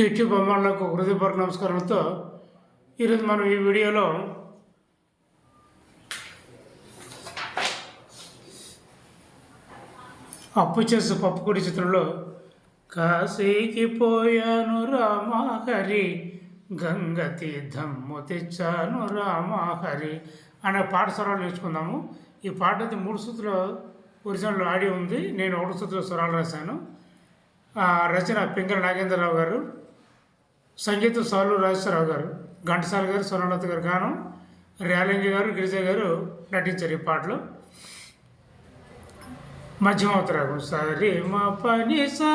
YouTube అమ్మాళ్ళకు హృదయపూర్వక నమస్కారంతో ఈరోజు మనం ఈ వీడియోలో అప్పు చేసు పప్పుకుడి చిత్రంలో కాశీకి పోయాను రామహరి గంగ తీర్థము తెచ్చాను రామహరి అనే పాట స్వరాలు నేర్చుకుందాము. ఈ పాట అయితే మూడు సూత్రులు ఒరిజినల్ ఆడియో ఉంది నేను ఒకటి సూత్రుల స్వరాలు రాశాను. ఆ రచన పింగళ నాగేంద్రరావు గారు సంగీత సార్లు రాజేశ్వరరావు గారు ఘంటసాల గారు సోనలత గారు గానం రేలంగి గారు గిరిజ గారు నటించారు ఈ పాటలు. మధ్యమవతరాగం సరి మా పని సా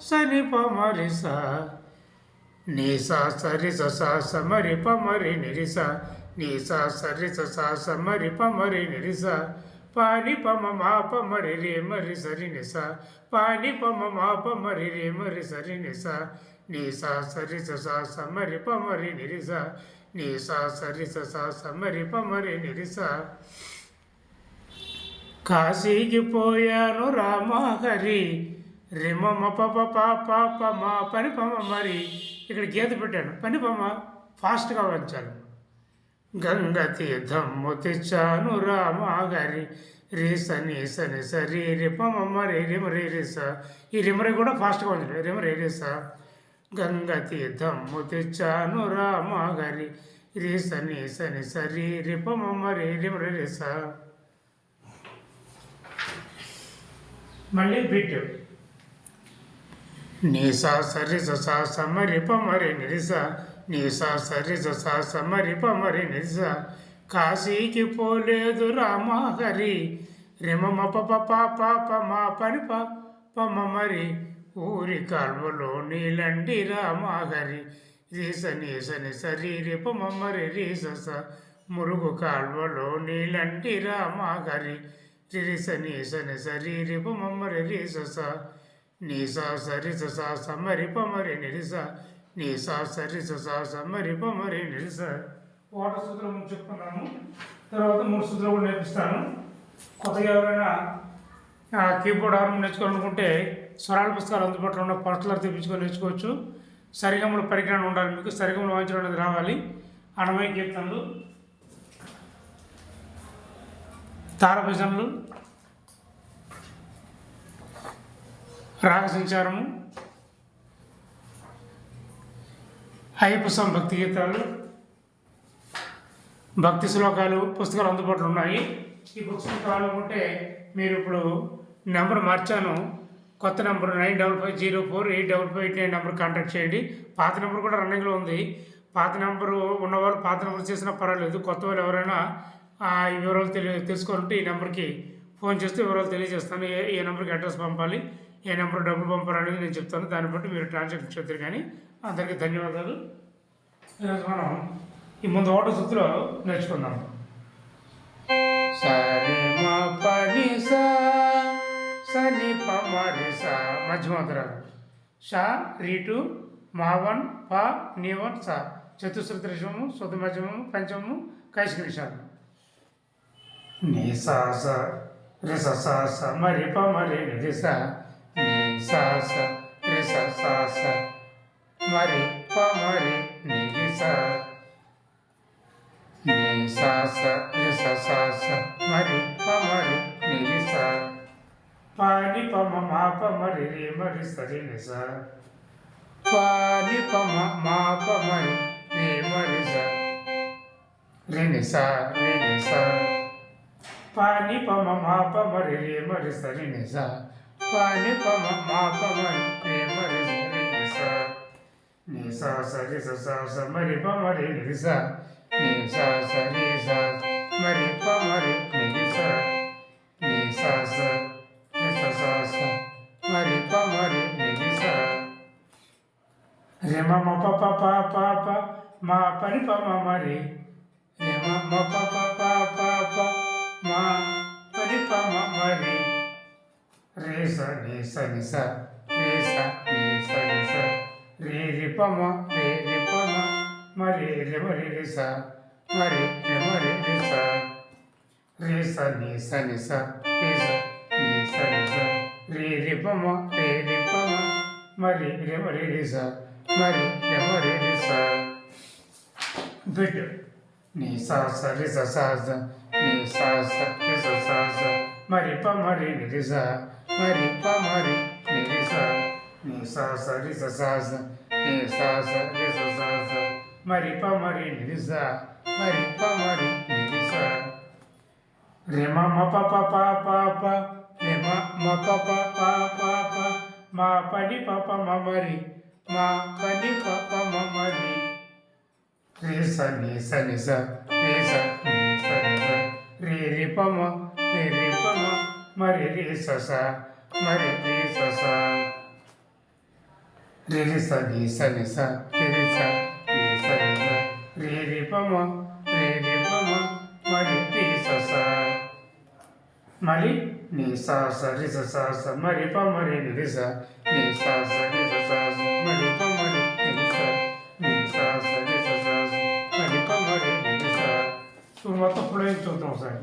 సని పమరి సా నీ సా సరి స సా సమరి పమరి నిరిస నీ సా సరి స సా సమరి పమరి నిరిస పాని పమ మా పమరి రే మరి సరి నిస పాని పమ మా పమరి రే మరి సరి నిస నీ సా సరి సా సమరి పమరి నిరిస నీ సా సరి సా సమరి పమరి నిరిస. కాశీకి పోయాను రామహరి రిమమ పప పాప పమ పని పమ మరి. ఇక్కడ గీత పెట్టాను. పని పమ ఫాస్ట్గా వంచాను గంగ తీర్థము తెచ్చాను రామహరి రే సని నిస రీ రిపమ మరి రిమరి రీస ఈ రిమరి కూడా ఫాస్ట్గా వచ్చాను రిమ రీ రీసా గంగ తీర్థము తెచ్చాను రామగరి రే సని సని సరి రిపమరి మళ్ళీ బిట్ నీసా సరి ససా సమరి పమరి నిరిస నీసా సరి ససా సమరి పమరి నిరిస కాశీకి పోలేదు రామహరి. రిమ పప పాప మా పని ప పమ మరి ఊరి కాల్వలో నీలండి రామాగరి. రీస నీసని సరి మమ్మరి రీసస మురుగు కాల్వలో నీలంటి రామాగరి. రిరిస నీసని సరి మమ్మరి రీసస స. నీసా సా స సమరి పమరి నిరిస నీసా సరిస సా సమరి పమరి నిరిస ఓట సూత్రం చెప్పుకున్నాము తర్వాత మూడు సూత్రాలు నేర్పిస్తాను. కొత్తగా ఎవరైనా కీబోర్డ్ హార్మోన్ నేర్చుకోవాలనుకుంటే స్వరాల పుస్తకాలు అందుబాటులో ఉన్న పోస్టర్లు తెప్పించుకొని నేర్చుకోవచ్చు. సరిగమల పరిజ్ఞానం ఉండాలి మీకు. సరిగమలు వాయించడం అనేది రావాలి. అనమయ కీర్తనలు తారభజనలు. రాగ సంచారము. అయ్యప్ప భక్తి గీతాలు. భక్తి శ్లోకాలు పుస్తకాలు అందుబాటులో ఉన్నాయి. ఈ బుక్స్ కావాలనుకుంటే మీరు ఇప్పుడు నెంబర్ మార్చాను. కొత్త number nine double five zero four eight double five eight nine number contact చేయండి. పాత నెంబర్ కూడా రన్నింగ్లో ఉంది. పాత నెంబరు ఉన్నవాళ్ళు పాత నెంబర్ చేసినా పర్వాలేదు. కొత్త వాళ్ళు ఎవరైనా ఈ వివరాలు తెలి తెలుసుకోవాలంటే ఈ నెంబర్కి ఫోన్ చేస్తే వివరాలు తెలియజేస్తాను. ఏ ఏ నెంబర్కి అడ్రస్ పంపాలి ఏ నెంబర్ డబ్బులు పంపాలనేది నేను చెప్తాను. దాన్ని బట్టి మీరు ట్రాన్సాక్షన్ చేద్దరు కానీ అందరికీ ధన్యవాదాలు. మనం ఈ ముందు ఓటో సుత్తులో నేర్చుకుందాం. సరే మా పని సా సా షా రీటు మావన్ పా నీవన్ సా. చతుశ్రుతరిషము శుద్ధ మధ్యమము పంచమము కైశకనిషాలు నీ సా స రిస మరి ప మరి ని స. నీ సా స రిస మరి ప మరి ని స. నీ సా మరి ప మరి ని పాని పమ మాప మరి రే మరి సరి నిస స పాని పమ మాప మరి రే మరి స రే నిస రే నిస ని పాని పమ మాప మరి రే మరి సరి నిస స పాని పమ మాప మరి రే మరి సరి నిస నిస సరి స స మరి ప మరి నిస నిస సరి స మరి ప మరి రే మ మ ప ప ప ప ప మా పని ప మ మరి. రే మ మ ప ప ప ప ప మా పని ప మ మరి. రే స ని స ని స రే స ని స ని స రే రి ప మ రే రి ప మ మరి రే మ రి రి స మరి రే మ రి రి స రే స ని స ని స రే స ని స ని స రే రి ప మ రే రి ప మ మరి రే మ రి రి స మరి ఎవరి సా బిడ్డ నీ సా సరి స సా స నీ సా సత్య స సా స మరి ప మరి నిరి సా మరి ప మరి నిరి సా నీ సా సరి స సా స నీ సా సరి స సా స మరి ప మరి నిరి సా మరి ప మరి నిరి సా రే మ మ ప ప ప ప ప రే మ మ ప ప ప ప ప మా పని ప ప మ మరి మా పని ప ప రే సని సని స రే స సని స రే రి పమ రే రి పమ మరి రే సస మరి రే సస రే రి సని సని స రే రి స రే సని స రే రి పమ రే రి పమ మరి రే సస మరి నీ సా స రి స సా స మరి పమ రే రి స నీ సా స రి ఇప్పుడు మొత్తం ఫ్లో చూద్దాం సార్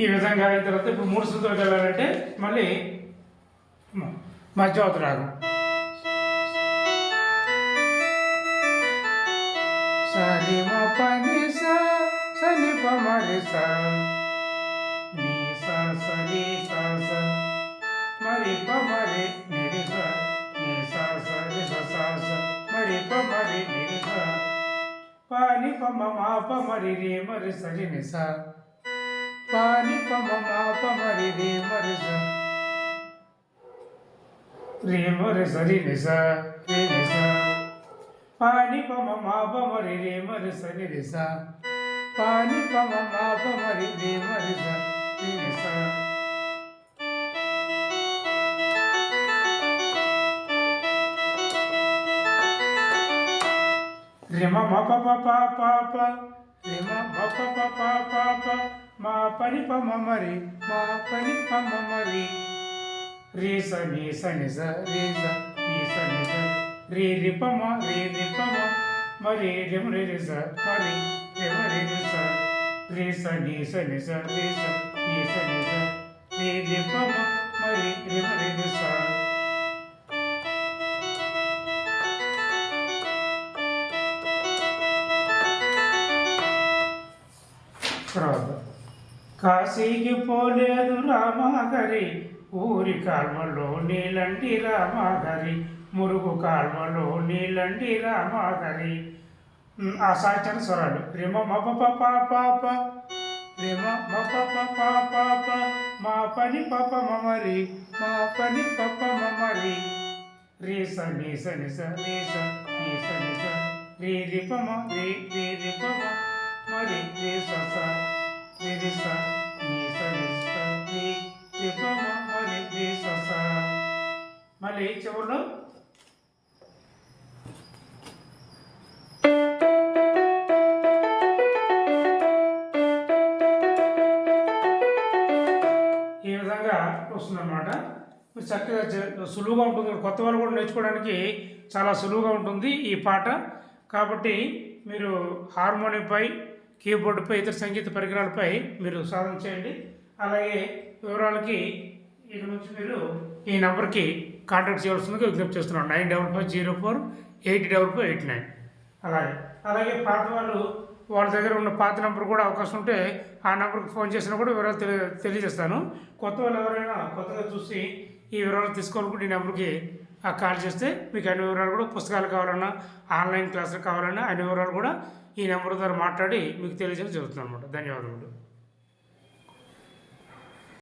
ఈ విధంగా అయిన తర్వాత ఇప్పుడు మూడు శృతులకు వెళ్ళాలంటే మళ్ళీ మ- మధ్యవతి రాగం. సరి మ పని స సని ప మరి సరి మరి ప మరి నిరి స నీ సరి మరి ప మరి నిరి స పాని మా ప మరి రే మరి సరి నిసా పాని ప మ మా ప మరి రే మరి స రే మరి సరి ని స రే ని స పాని ప మ మా ప మరి రే మరి సరి ని స పాని ప మ మా ప మరి రే మరి స రే ని స రిమ మ ప ప ప ప ప రిమ మ ప ప ప ప ప మా పని ప మ మరి మా పని ప మ మరి రే స ని స ని స రే స ని స ని స రే రి ప మ రే రి ప మ మరి రి మ రి రి స మరి రి మ రి రి స రే స ని స ని స రే స ని స ని స రే రి ప మ మరి రి మ రి రి స తర్వాత కాశీకి పోలేదు రామాగరి ఊరి కాల్వలో నీలండి రామాగరి మురుగు కాల్వలో నీలండి రామాగరి. ఉమ్, ఆ సాచన స్వరాలు. రిమ మప పాప పాప ప రిమ మప పాప పాప మా పని పాప మమరి మా పని పాప మమరి రేస నీస నిస స నీస నిస రే స రే రే రే. మరి రే స. స రే మళ్ళీ చివరిలో ఈ విధంగా వస్తుందన్నమాట చక్కగా సులువుగా ఉంటుంది కొత్త వాళ్ళు కూడా నేర్చుకోవడానికి చాలా సులువుగా ఉంటుంది ఈ పాట కాబట్టి మీరు హార్మోనియంపై కీబోర్డుపై ఇతర సంగీత పరికరాలపై మీరు సాధన చేయండి. అలాగే వివరాలకి ఇక నుంచి మీరు ఈ నెంబర్కి కాంటాక్ట్ చేయవలసిందిగా విజ్ఞప్తి చేస్తున్నాను. Nine double five zero four eight double five eight nine. అలాగే అలాగే పాత వాళ్ళు వాళ్ళ దగ్గర ఉన్న పాత నెంబర్ కూడా అవకాశం ఉంటే ఆ నెంబర్కి ఫోన్ చేసినా కూడా వివరాలు తెలియ తెలియజేస్తాను. కొత్త వాళ్ళు ఎవరైనా కొత్తగా చూసి ఈ వివరాలు తీసుకోవాలనుకుంటే ఈ నెంబర్కి ఆ కాల్ చేస్తే మీకు అన్ని వివరాలు కూడా పుస్తకాలు కావాలన్నా ఆన్లైన్ క్లాసులు కావాలన్నా అన్ని వివరాలు కూడా ఈ నెంబర్ ద్వారా మాట్లాడి మీకు తెలియజేయడం జరుగుతుంది అనమాట ధన్యవాదములు.